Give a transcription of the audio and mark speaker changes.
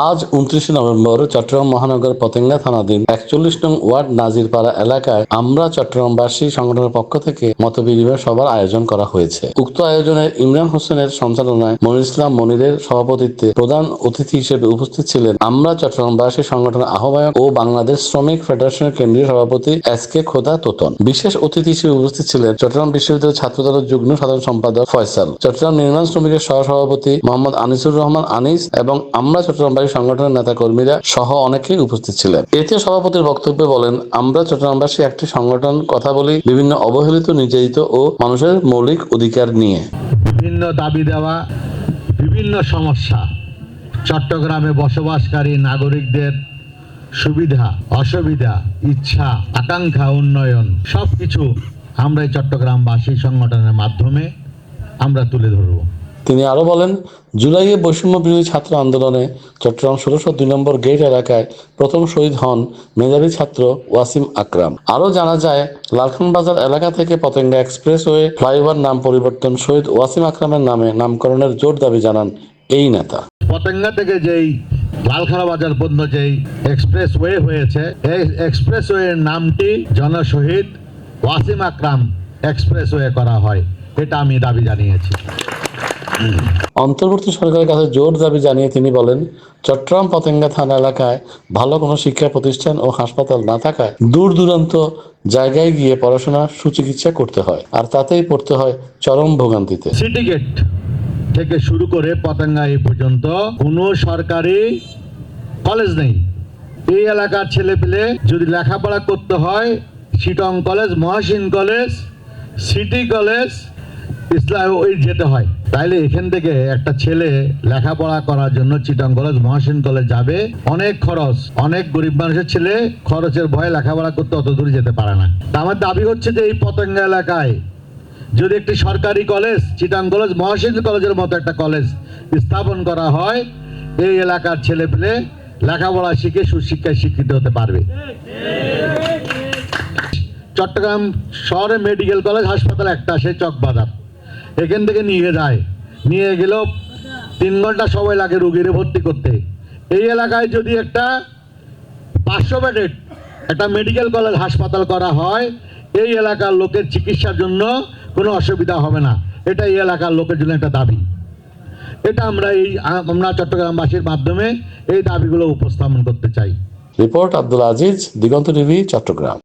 Speaker 1: আজ উনত্রিশে নভেম্বর চট্টগ্রাম মহানগর পতেঙ্গা থানাধীন একচল্লিশ নং ওয়ার্ড নাজিরপাড়া এলাকায় আমরা চট্টগ্রামবাসী সংগঠনের পক্ষ থেকে মত বিনিময় সভার আয়োজন করা হয়েছে। উক্ত আয়োজনে ইমরান হোসেনের সঞ্চালনায় মনির ইসলাম মনিরের সভাপতিত্বে প্রধান অতিথি হিসেবে উপস্থিত ছিলেন আমরা চট্টগ্রামবাসী সংগঠনের আহ্বায়ক ও বাংলাদেশ শ্রমিক ফেডারেশনের কেন্দ্রীয় সভাপতি এস কে খোদা তোতন। বিশেষ অতিথি হিসেবে উপস্থিত ছিলেন চট্টগ্রাম বিশ্ববিদ্যালয়ের ছাত্রদলের যুগ্ম সাধারণ সম্পাদক ফয়সাল। চট্টগ্রাম নির্মাণ শ্রমিকের সহসভাপতি মোহাম্মদ আনিসুর রহমান আনিস এবং আমরা চট্টগ্রামবাসী সংগঠনের নেতা কর্মীরা সহ অনেকেই উপস্থিত ছিলেন। এতে সভাপতির বক্তব্যে বলেন, আমরা চট্টগ্রামবাসী একটি সংগঠন, কথা বলি, বিভিন্ন অবহেলিত, নির্যাতিত ও মানুষের মৌলিক অধিকার নিয়ে।
Speaker 2: বিভিন্ন দাবি দেওয়া, বিভিন্ন সমস্যা, চট্টগ্রামে বসবাসকারী নাগরিকদের সুবিধা, অসুবিধা, ইচ্ছা, আকাঙ্ক্ষা, উন্নয়ন সব কিছু আমরা এই চট্টগ্রামবাসী সংগঠনের মাধ্যমে আমরা তুলে ধরব।
Speaker 1: তিনি আরও বলেন, জুলাইয়ে বৈষম্য বিরোধী ছাত্র আন্দোলনে চট্টগ্রাম ষোলশো দুই নম্বর গেট এলাকায় প্রথম শহীদ হন মেধাবী ছাত্র ওয়াসিম আকরাম। আরও জানা যায় লালখান বাজার এলাকা থেকে পতেঙ্গা এক্সপ্রেসওয়ে ফ্লাইওভার নাম পরিবর্তন শহীদ ওয়াসিম আকরামের নামে নামকরণের জোর দাবি জানান এই নেতা।
Speaker 2: পতেঙ্গা থেকে যেই লালখানা বাজার পর্যন্ত যেই এক্সপ্রেস ওয়ে হয়েছে, এই এক্সপ্রেস ওয়ের নামটি জনশহীদ ওয়াসিম আকরাম এক্সপ্রেস ওয়ে করা হয়। এটা আমি দাবি জানিয়েছি।
Speaker 1: অন্তর্বর্তী সরকারের কাছে জোর দাবি জানিয়ে তিনি বলেন, চট্টগ্রাম পতেঙ্গা থানা এলাকায় ভালো কোনো শিক্ষা প্রতিষ্ঠান ও হাসপাতাল না থাকায় দূর দূরান্ত জায়গায় গিয়ে পড়াশোনা, সুচিকিৎসা করতে হয় আর তাতেই পড়তে হয় চরম ভোগান্তিতে।
Speaker 2: গেট থেকে শুরু করে পতেঙ্গা এই পর্যন্ত কোনো সরকারি কলেজ নেই। এই এলাকার ছেলে পেলে যদি লেখাপড়া করতে হয় Sittong college, Mohsin college, city college ইসলাম ওই যেতে হয়। তাইলে এখান থেকে একটা ছেলে লেখাপড়া করার জন্য চিটং কলেজ, মহাসিন কলেজ যাবে। অনেক খরচ, অনেক গরিব মানুষের ছেলে, খরচের ভয়ে লেখাপড়া করতে অত দূরে যেতে পারে না। আমার দাবি হচ্ছে যে এই পতেঙ্গা এলাকায় যদি একটি সরকারি কলেজ, চিটাং কলেজ, মহাসিন কলেজের মতো একটা কলেজ স্থাপন করা হয়, এই এলাকার ছেলে পেলে লেখাপড়া শিখে সুশিক্ষায় শিক্ষিত হতে পারবে। চট্টগ্রাম শহরে মেডিকেল কলেজ হাসপাতাল একটা, সেই চকবাজার। এখান থেকে নিয়ে যায়। নিয়ে গেলেও তিন ঘণ্টা সময় লাগে রুগীরে ভর্তি করতে। এই এলাকায় যদি একটা পাঁচশো বেডেড একটা মেডিকেল কলেজ হাসপাতাল করা হয়, এই এলাকার লোকের চিকিৎসার জন্য কোনো অসুবিধা হবে না। এটা এই এলাকার লোকের জন্য একটা দাবি। এটা আমরা এই আমরা চট্টগ্রামবাসীর মাধ্যমে এই দাবিগুলো উপস্থাপন করতে চাই।
Speaker 1: Report Abdul Aziz, Diganta TV, Chattogram.